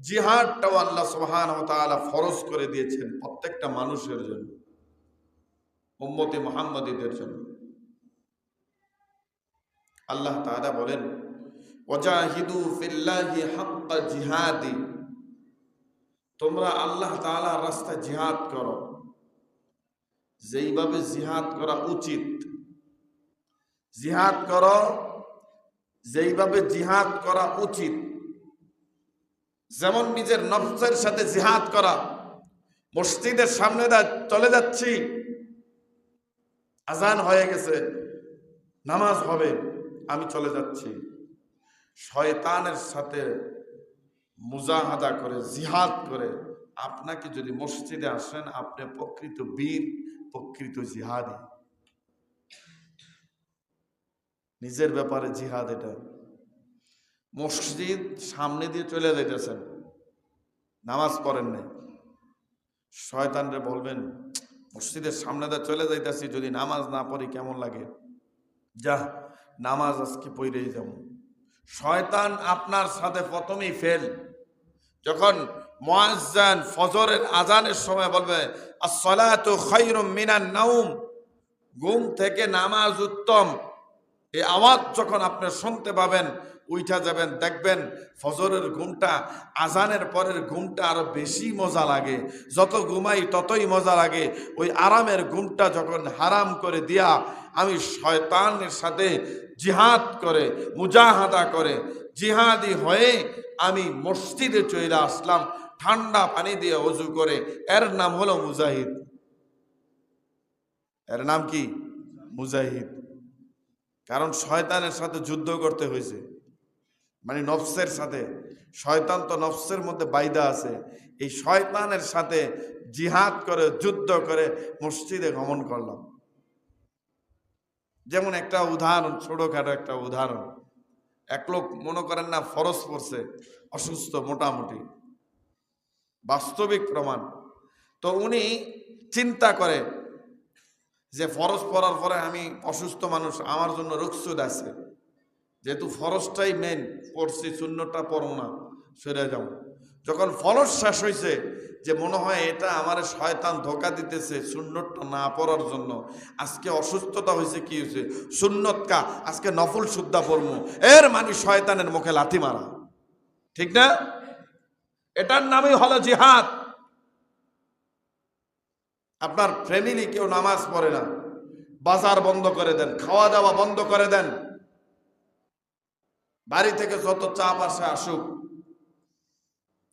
জিহাদটাও আল্লাহ সুবহান ফরজ করে দিয়েছেন প্রত্যেকটা মানুষের জন্য, উম্মতে মোহাম্মদীদের জন্য। আল্লাহ তাআলা বলেন জিহাদি। তোমরা আল্লাহ তাআলার রাস্তায় জিহাদ করো। যেইভাবে জিহাদ করা উচিত, জিহাদ করো, যেইভাবে জিহাদ করা উচিত যেমন নিজের নফসের সাথে জিহাদ করা, মসজিদের সামনে চলে যাচ্ছি, আজান হয়ে গেছে, নামাজ হবে, আমি চলে যাচ্ছি। শয়তানের সাথে মুজাহাদা করে, জিহাদ করে, আপনাকে যদি মসজিদে আসেন, আপনি প্রকৃত বীর, প্রকৃত জিহাদি। নিজের ব্যাপারে জিহাদ এটা। মসজিদ সামনে দিয়ে চলে যাইতেছেন। নামাজ পড়েন নাই। শয়তানরে বলবেন, মসজিদের সামনে দিয়ে চলে যাইতেছি, যদি নামাজ না পড়ি কেমন লাগে? যা, নামাজ আজকে পড়েই যাব। শয়তান আপনার সাথে প্রথমেই ফেল যখন মুয়াজ্জান ফজরের আজানের সময় বলবে, আসসালাতু খায়রুম মিনান নাউম ঘুম থেকে নামাজ উত্তম। এই আওয়াজ যখন আপনি শুনতে পাবেন উইঠা যাবেন, দেখবেন ফজরের ঘুমটা, আজানের পরের ঘুমটা আরও বেশি মজা লাগে। যত ঘুমাই ততই মজা লাগে। ওই আরামের ঘুমটা যখন হারাম করে দিয়া আমি শয়তানের সাথে জিহাদ করে, মুজাহাদা করে, জিহাদি হয়ে আমি মসজিদে চলে আসলাম, ঠান্ডা পানি দিয়ে অজু করে। এর নাম হলো মুজাহিদ। এর নাম কি? মুজাহিদ। কারণ শয়তানের সাথে যুদ্ধ করতে হয়েছে মানে নফসের সাথে, শয়তান তো নফসের মধ্যে বাইদা আছে। এই শয়তানের সাথে জিহাদ করে, যুদ্ধ করে মসজিদে গমন করলাম। যেমন একটা উদাহরণ, ছোটখাটো একটা উদাহরণ। এক লোক মনে করেন না ফরস পড়ছে, অসুস্থ মোটামুটি। বাস্তবিক প্রমাণ। তো উনি চিন্তা করে যে ফরজ পড়ার পরে আমি অসুস্থ মানুষ, আমার জন্য রুকসুদ আছে। যেহেতু ফরজটাই মেন পড়ছি, শূন্যটা পড়ো না, সেরে যাও। যখন ফরজ শেষ হয়েছে যে মনে হয় এটা আমার শয়তান ধোকা দিতেছে সুন্নতটা না পড়ার জন্য, আজকে অসুস্থতা হয়েছে কি হয়েছে সুন্নত কা আজকে নফল শুদ্ধা পড়ব এর মানে শয়তানের মুখে লাথি মারা। ঠিক না? এটার নামই হলো জিহাদ। আপনার ফ্যামিলি কেউ নামাজ পড়ে না। বাজার বন্ধ করে দেন খাওয়া দাওয়া বন্ধ করে দেন। বাড়ি থেকে যত চাপ আসে আসুক,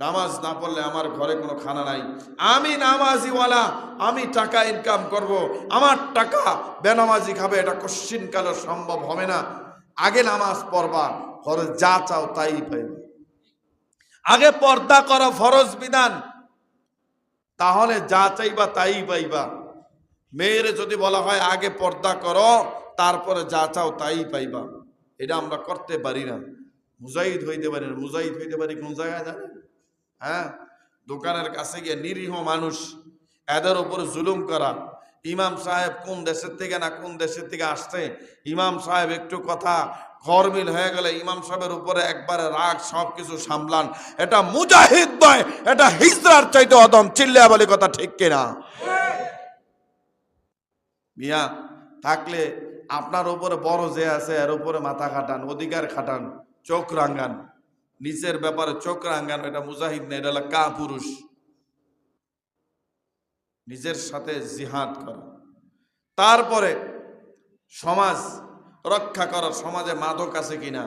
নামাজ না পড়লে আমার ঘরে কোনো খানা নাই। আমি নামাজিওয়ালা, আমি টাকা ইনকাম করব। আমার টাকা বেনামাজি খাবে, এটা কশ্চিন কালে সম্ভব হবে না। আগে নামাজ পড়বা ঘরে যা চাও তাই পাইবে। আগে পর্দা করো, ফরজ বিধান। তাহলে যা চাইবা তাই পাইবা। মেয়ের যদি বলা হয়, আগে পর্দা করো, তারপরে যা চাও তাই পাইবা। এটা আমরা করতে পারি না। মুজাহিদ হইতে পারি না। মুজাহিদ হইতে পারি কোন জায়গায় জানেন? হ্যাঁ? দোকানের কাছে গিয়ে নিরীহ মানুষ, এদের উপরে জুলুম করা। ইমাম সাহেব কোন দেশের থেকে না কোন দেশের থেকে আসছে? ইমাম সাহেব একটু কথা গরমিল হয়ে গেলে ইমাম সাহেবের উপরে একবারে রাগ সব কিছু সামলান। এটা মুজাহিদ নয়, এটা হিজরার চাইতে অদম। চিল্লা বলে কথা ঠিক কিনা? মিয়া, থাকলে আপনার উপরে বড় যে আছে, এর উপরে মাথা খাটান, অধিকার খাটান, চোখ রাঙ্গান নিচের ব্যাপারে চোখ রাঙ্গান এটা মুজাহিদ না, এটা হলো কা পুরুষ নিজের সাথে জিহাদ করা। তারপরে সমাজ রক্ষা করা, সমাজে মাদক আছে কিনা,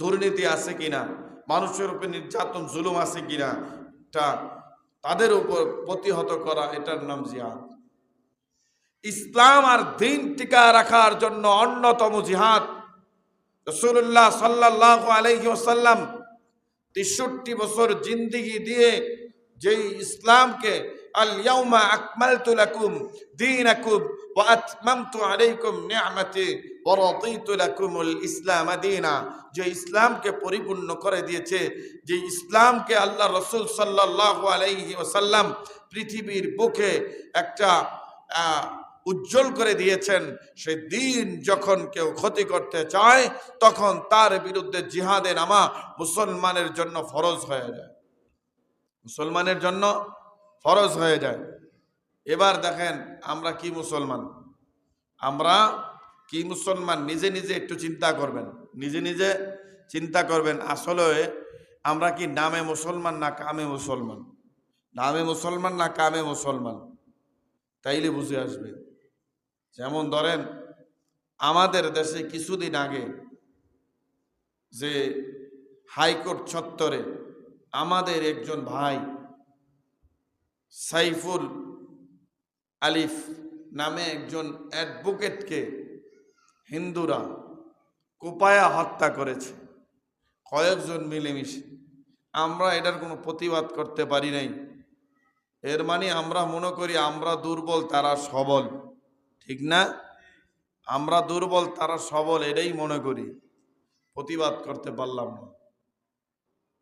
দুর্নীতি আছে কিনা, মানুষের উপর নির্যাতন, জুলুম আছে কিনা এটা তাদের উপর প্রতিহত করা, এটার নাম জিহাদ। ইসলাম আর দিন টিকা রাখার জন্য অন্যতম জিহাদ। রসুল্লাহ সাল্লাহ আলহি ওসাল্লাম তেষট্টি বছর জিন্দিগি দিয়ে যেই ইসলামকে আল ইয়াউমা আকমালতু লাকুম দীনাকুম ওয়া আতমামতু আলাইকুম নি'মাতি ওয়া রাদিতু লাকুমুল ইসলাম দীনা। যে ইসলামকে পরিপূর্ণ করে দিয়েছে, যে ইসলামকে আল্লাহ রসুল সাল্লাল্লাহু আলাইহি ওয়াসাল্লাম পৃথিবীর বুকে একটা উজ্জ্বল করে দিয়েছেন, সেই দিন যখন কেউ ক্ষতি করতে চায়, তখন তার বিরুদ্ধে জিহাদে নামা মুসলমানের জন্য ফরজ হয়ে যায়। মুসলমানের জন্য ফরজ হয়ে যায়। এবার দেখেন, আমরা কি মুসলমান? আমরা কি মুসলমান? নিজে নিজে একটু চিন্তা করবেন। নিজে নিজে চিন্তা করবেন, আসলে আমরা কি নামে মুসলমান না কামে মুসলমান? নামে মুসলমান না কামে মুসলমান? তাইলে বুঝে আসবে। যেমন ধরেন, আমাদের দেশে কিছুদিন আগে যে হাইকোর্ট চত্বরে আমাদের একজন ভাই সাইফুল আলিফ নামে একজন অ্যাডভোকেটকে হিন্দুরা কোপায়া হত্যা করেছে। কয়েকজন মিলেমিশে। আমরা এটার কোনো প্রতিবাদ করতে পারি নাই। এর মানে আমরা মনে করি আমরা দুর্বল, তারা সবল। ঠিক না? আমরা দুর্বল, তারা সবল, এটাই মনে করি। প্রতিবাদ করতে পারলাম না।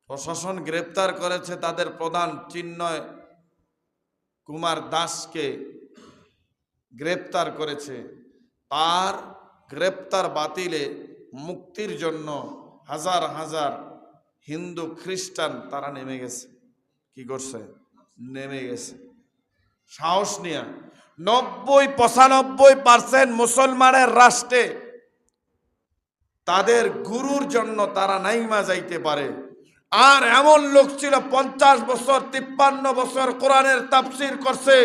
প্রশাসন গ্রেপ্তার করেছে তাদের প্রধান চিন্ময় কুমার দাসকে গ্রেপ্তার করেছে। তার গ্রেপ্তার বাতিলে মুক্তির জন্য হাজার হাজার হিন্দু খ্রিস্টান তারা নেমে গেছে। কি করছে? নেমে গেছে। সাহস নিয়ে নব্বই, পঁচানব্বই পার্সেন্ট মুসলমানের রাষ্ট্রে তাদের গুরুর জন্য তারা নাইমা যাইতে পারে। আর এমন লোক ছিল, পঞ্চাশ বছর, তিপ্পান্ন বছর কোরআনের তাফসির করছে।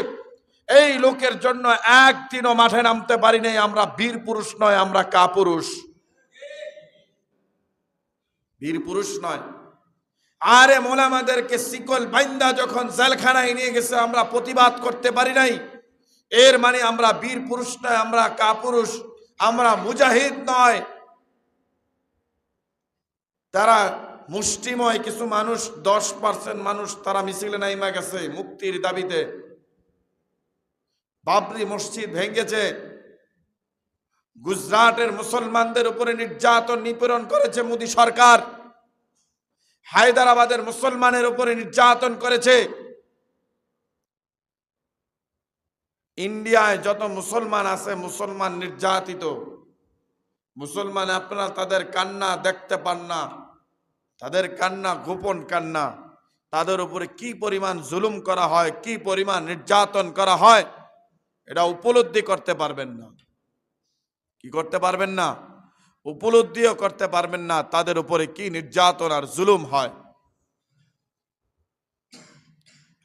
এই লোকের জন্য একদিনও মাঠে নামতে পারি নাই, আমরা বীর পুরুষ নয়, আমরা কাপুরুষ। বীর পুরুষ নয়। আরে মোলামাদেরকে শিকল বাইন্দা যখন জেলখানায় নিয়ে গেছে, আমরা প্রতিবাদ করতে পারি নাই। এর মানে আমরা বীর পুরুষ নয়, আমরা কাপুরুষ, আমরা মুজাহিদ নয়। তারা মুষ্টিময় কিছু মানুষ, দশ পার্সেন্ট মানুষ তারা মিছিলে নাইমা গেছে মুক্তির দাবিতে। বাবরি মসজিদ ভেঙেছে। গুজরাটের মুসলমানদের উপরে নির্যাতন নিপীড়ন করেছে মোদী সরকার। হায়দ্রাবাদের মুসলমানের উপরে নির্যাতন করেছে। ইন্ডিয়ায় যত মুসলমান আছে, মুসলমান নির্যাতিত। মুসলমান আপনারা তাদের কান্না দেখতে পান না। তাদের কান্না গোপন কান্না। তাদের উপরে কি পরিমাণ জুলুম করা হয়, কি পরিমাণ নির্যাতন করা হয়, এটা উপলব্ধি করতে পারবেন না। কি করতে পারবেন না? উপলব্ধিও করতে পারবেন না তাদের উপরে কি নির্যাতন আর জুলুম হয়।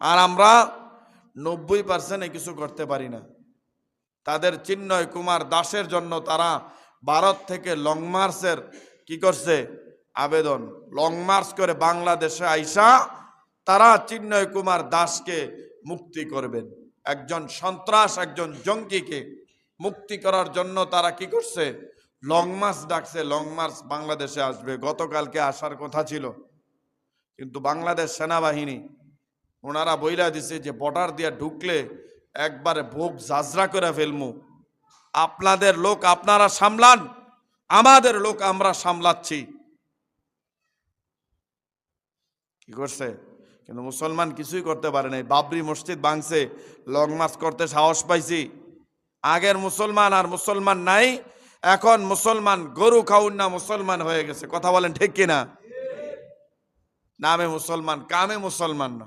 আর আমরা নব্বই পার্সেন্টে কিছু করতে পারি না। তাদের চিন্ময় কুমার দাসের জন্য তারা ভারত থেকে লং মার্চের কি করছে? আবেদন। লং মার্চ করে বাংলাদেশে আইসা তারা চিন্ময় কুমার দাসকে মুক্তি করবেন। একজন সন্ত্রাস, একজন জঙ্গিকে মুক্তি করার জন্য তারা কি করছে? লং মার্চ ডাকছে লং মার্চ বাংলাদেশে আসবে। গতকালকে আসার কথা ছিল। কিন্তু বাংলাদেশ সেনাবাহিনী ওনারা বইলা দিছে যে বর্ডার দিয়ে ঢুকলে একবারে ভোগ জাজরা করে ফেলমু। আপনাদের লোক আপনারা সামলান, আমাদের লোক আমরা সামলাচ্ছি। কি করছে? কিন্তু মুসলমান কিছুই করতে পারে নাই। বাবরি মসজিদ ভাঙছে, লং মার্চ করতে সাহস পাইছি। আগের মুসলমান আর মুসলমান নাই, এখন মুসলমান গরু খাউন না মুসলমান হয়ে গেছে। কথা বলেন ঠিক কিনা? নামে মুসলমান, কামে মুসলমান না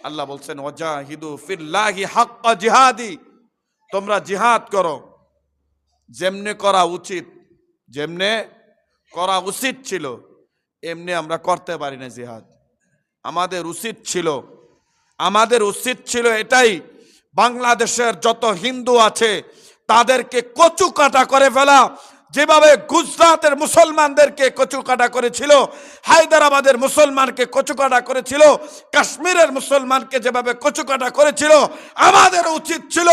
আল্লাহ বলছেন, ওয়াজাহিদু ফিল্লাহি হাক্কা জিহাদি। তোমরা জিহাদ করো, যেমনে করা উচিত, যেমনে করা উচিত ছিল, এমনি আমরা করতে পারি না জিহাদ। আমাদের উচিত ছিল, আমাদের উচিত ছিল এটাই, বাংলাদেশের যত হিন্দু আছে, তাদেরকে কচু কাটা করে ফেলা যেভাবে গুজরাটের মুসলমানদেরকে কচু কাটা করেছিল, হায়দ্রাবাদের মুসলমানকে কচু কাটা করেছিল, কাশ্মীরের মুসলমানকে যেভাবে কচু কাটা করেছিল আমাদের উচিত ছিল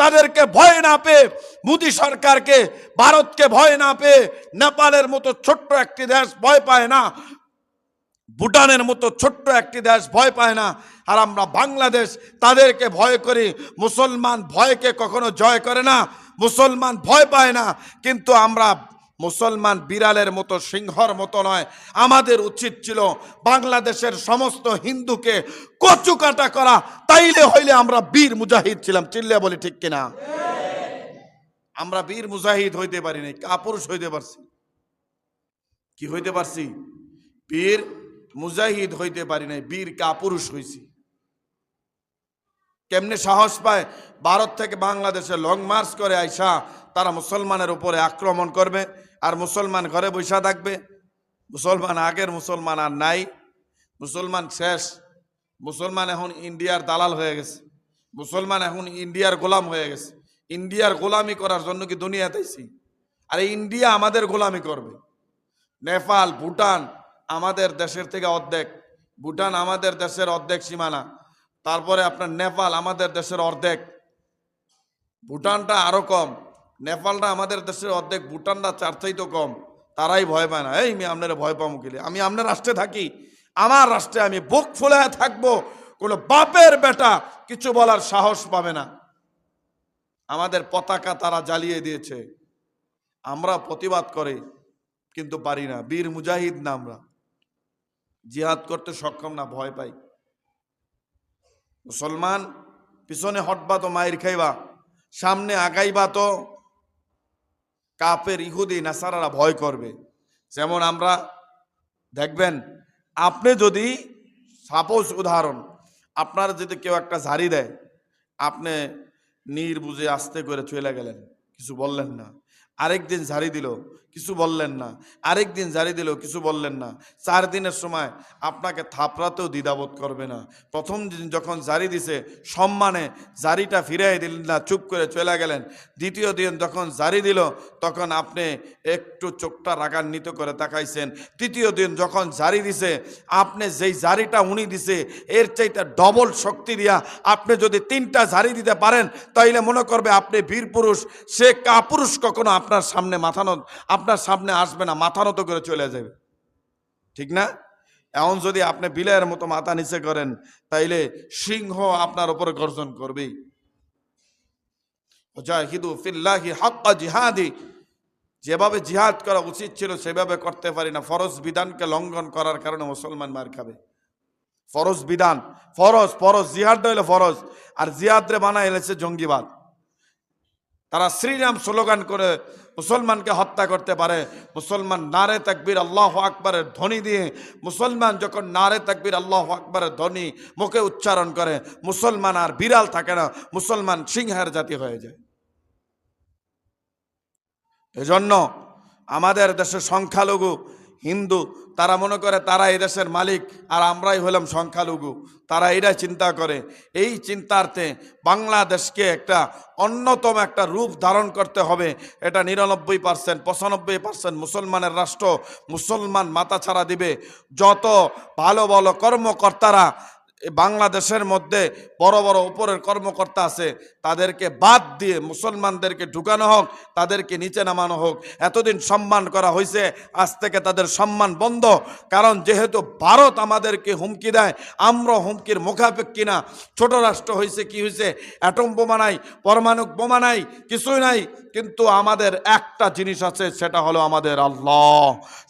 তাদেরকে ভয় না পেয়ে, মোদী সরকারকে, ভারতকে ভয় না পেয়ে, নেপালের মতো ছোট্ট একটি দেশ ভয় পায় না, ভুটানের মতো ছোট্ট একটি দেশ ভয় পায় না, আর আমরা বাংলাদেশ তাদেরকে ভয় করি, মুসলমান ভয়কে কখনো জয় করে না। মুসলমান ভয় পায় না, কিন্তু আমরা মুসলমান বিড়ালের মতো, সিংহর মতো নয়। আমাদের উচিত ছিল বাংলাদেশের সমস্ত হিন্দুকে কচু কাটা করা। তাইলে হইলে আমরা বীর মুজাহিদ ছিলাম। চিল্লে বলি ঠিক কিনা? আমরা বীর মুজাহিদ হইতে পারি নাই, কাপুরুষ হইতে পারছি। কি হইতে পারছি? বীর মুজাহিদ হইতে পারি নাই, বীর কাপুরুষ হইছি। কেমনে সাহস পায়? ভারত থেকে বাংলাদেশে লং মার্চ করে আইসা তারা মুসলমানের উপরে আক্রমণ করবে আর মুসলমান ঘরে বৈশা থাকবে। মুসলমান আগের, মুসলমান আর নাই। মুসলমান শেষ। মুসলমান এখন ইন্ডিয়ার দালাল হয়ে গেছে। মুসলমান এখন ইন্ডিয়ার গোলাম হয়ে গেছে। ইন্ডিয়ার গোলামি করার জন্য কি দুনিয়াতেছি আর ইন্ডিয়া আমাদের গোলামি করবে। নেপাল, ভুটান আমাদের দেশের থেকে অর্ধেক। ভুটান আমাদের দেশের অর্ধেক সীমানা। তারপরে আপনার নেপাল, আমাদের দেশের অর্ধেক। ভুটানটা আরও কম। নেপালটা আমাদের দেশের অর্ধেক, ভুটানটা চার চাইতো কম। তারাই ভয় পায় না। এই, আমি আপনারা ভয় পাবো কিলে আমি আপনার রাষ্ট্রে থাকি। আমার রাষ্ট্রে আমি বুক ফুলে থাকব। কোনো বাপের বেটা কিছু বলার সাহস পাবে না। আমাদের পতাকা তারা জ্বালিয়ে দিয়েছে। আমরা প্রতিবাদ করে, কিন্তু পারি না। বীর মুজাহিদ না আমরা। জিহাদ করতে সক্ষম না, ভয় পাই। মুসলমান, পিছনে হটবা তো মায়ের খাইবা, সামনে আগাইবা তো কাপের ইহুদি, নাসারারা ভয় করবে। যেমন আমরা, দেখবেন, আপনি যদি সাপোজ উদাহরণ, আপনার যদি কেউ একটা ঝাড়ি দেয়, আপনি নির বুঝে আস্তে করে চলে গেলেন, কিছু বললেন না, আরেকদিন ঝাড়ি দিল কিছু বললেন না। আরেকদিন জারি দিল, কিছু বললেন না। চার দিনের সময় আপনাকে থাপড়াতেও দ্বিধাবোধ করবে না। প্রথম দিন যখন জারি দিছে, সম্মানে জারিটা ফিরাই দিলেন না, চুপ করে চলে গেলেন। দ্বিতীয় দিন যখন জারি দিল, তখন আপনি একটু চোখটা রাগান্বিত করে তাকাইছেন। তৃতীয় দিন যখন জারি দিছে, আপনি যেই জারিটা উনি দিছে, এর চাইতে ডবল শক্তি দিয়া আপনি যদি তিনটা জারি দিতে পারেন, তাইলে মনে করবে আপনি বীর পুরুষ। সে কাপুরুষ কখনো আপনার সামনে মাথা নত আপনার সামনে আসবে না, মাথা নত করে চলে যাবে। ঠিক না? এমন যদি আপনি বিলের মতো মাথা নিচে করেন, তাইলে সিংহ আপনার উপরে গর্জন করবেই। জাহিদু জিহাদি। যেভাবে জিহাদ করা উচিত ছিল, সেভাবে করতে পারি না। ফরজ বিধানকে লঙ্ঘন করার কারণে মুসলমান মার খাবে। ফরজ বিধান, ফরজ ফরজ, জিহাদটা হইলে ফরজ। আর জিহাদরে বানাই এলেছে জঙ্গিবাদ। তারা শ্রীরাম স্লোগান করে মুসলমানকে হত্যা করতে পারে। মুসলমান নারে তাকবীর, আল্লাহ আকবরের ধ্বনি দিয়ে মুসলমান যখন নারে তাকবীর, আল্লাহ আকবরের ধ্বনি মুখে উচ্চারণ করে, মুসলমান আর বিড়াল থাকে না, মুসলমান সিংহের জাতি হয়ে যায়। এজন্য আমাদের দেশের সংখ্যালঘু হিন্দু, তারা মনে করে তারা এই দেশের মালিক, আর আমরাই হলাম সংখ্যালঘু। তারা এটাই চিন্তা করে। এই চিন্তার্থে বাংলাদেশকে একটা অন্যতম একটা রূপ ধারণ করতে হবে। এটা নিরানব্বই পার্সেন্ট, পঁচানব্বই পার্সেন্ট মুসলমানের রাষ্ট্র মুসলমান মাথা ছাড়া দিবে। যত ভালো ভালো কর্মকর্তারা বাংলাদেশের মধ্যে বড় বড় উপরের কর্মকর্তা আছে, তাদেরকে বাদ দিয়ে মুসলমানদেরকে ঢুকানো হোক, তাদেরকে নিচে নামানো হোক। এতদিন সম্মান করা হয়েছে আজ থেকে তাদের সম্মান বন্ধ। কারণ যেহেতু ভারত আমাদেরকে হুমকি দেয়, আমরা হুমকির মুখাপেক্ষি না ছোট রাষ্ট্র হয়েছে কি হয়েছে অ্যাটম বোমা নাই পরমাণু বোমা নাই, কিছুই নাই। কিন্তু আমাদের একটা জিনিস আছে, সেটা হলো আমাদের আল্লাহ।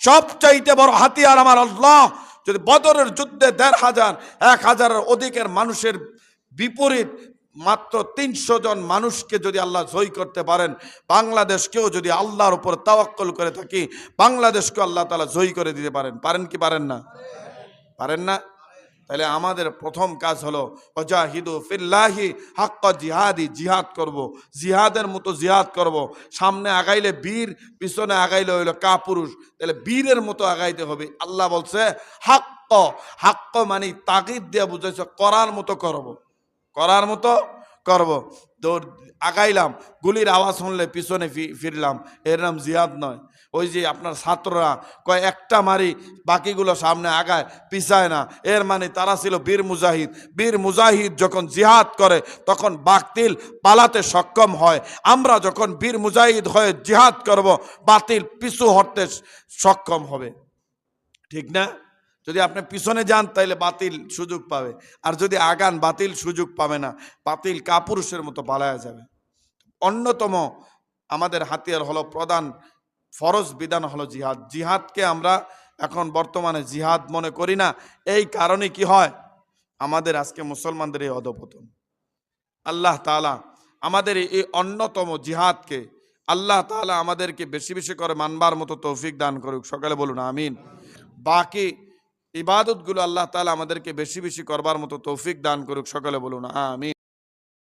সবচাইতে বড় হাতিয়ার আমার আল্লাহ। যদি বদরের যুদ্ধে দেড় হাজার, এক হাজারের অধিকের মানুষের বিপরীত মাত্র তিনশো জন মানুষকে যদি আল্লাহ জয় করতে পারেন, বাংলাদেশকেও যদি আল্লাহর উপর তাওয়াক্কল করে থাকি বাংলাদেশকে আল্লাহ তালা জয় করে দিতে পারেন। পারেন কি পারেন না? পারেন না? তাহলে আমাদের প্রথম কাজ হলো অজাহিদু ফিল্লাহি হাক্ক জিহাদি জিহাদ করব। জিহাদের মতো জিহাদ করব। সামনে আগাইলে বীর, পিছনে আগাইলে হইল কাপুরুষ তাহলে বীরের মতো আগাইতে হবে আল্লাহ বলছে, হাক্ক হাক্ক মানে তাগিদ দিয়ে বুঝাইছে, করার মতো করব। করার মতো করব। দৌড় আগাইলাম, গুলির আওয়াজ শুনলে পিছনে ফিরলাম। এর নাম জিহাদ নয়। ওই যে আপনার ছাত্ররা কয়, একটা মারি বাকিগুলো সামনে আগায়, পিছায় না। এর মানে তারা ছিল বীর মুজাহিদ। বীর মুজাহিদ যখন জিহাদ করে, তখন বাতিল পালাতে সক্ষম হয়। আমরা যখন বীর মুজাহিদ হয়ে জিহাদ করব, বাতিল পিছু হটতে সক্ষম হবে। ঠিক না? যদি আপনি পিছনে যান তাহলে বাতিল সুযোগ পাবে। আর যদি আগান, বাতিল সুযোগ পাবে না, বাতিল কাপুরুষের মতো পালায়া যাবে। অন্যতম আমাদের হাতিয়ার হলো প্রধান ফরজ বিধান হলো জিহাদ। জিহাদকে আমরা এখন বর্তমানে জিহাদ মনে করি না। এই কারণে কি হয়? আমাদের আজকে মুসলমানদের এই অধপতন। আল্লাহ তালা আমাদের এই অন্যতম জিহাদকে, আল্লাহ তাআলা আমাদেরকে বেশি বেশি করে মানবার মতো তৌফিক দান করুক। সকালে বলুন, আমিন। বাকি ইবাদতগুলো আল্লাহ তালা আমাদেরকে বেশি বেশি করবার মতো তৌফিক দান করুক সকলে বলুন আমিন।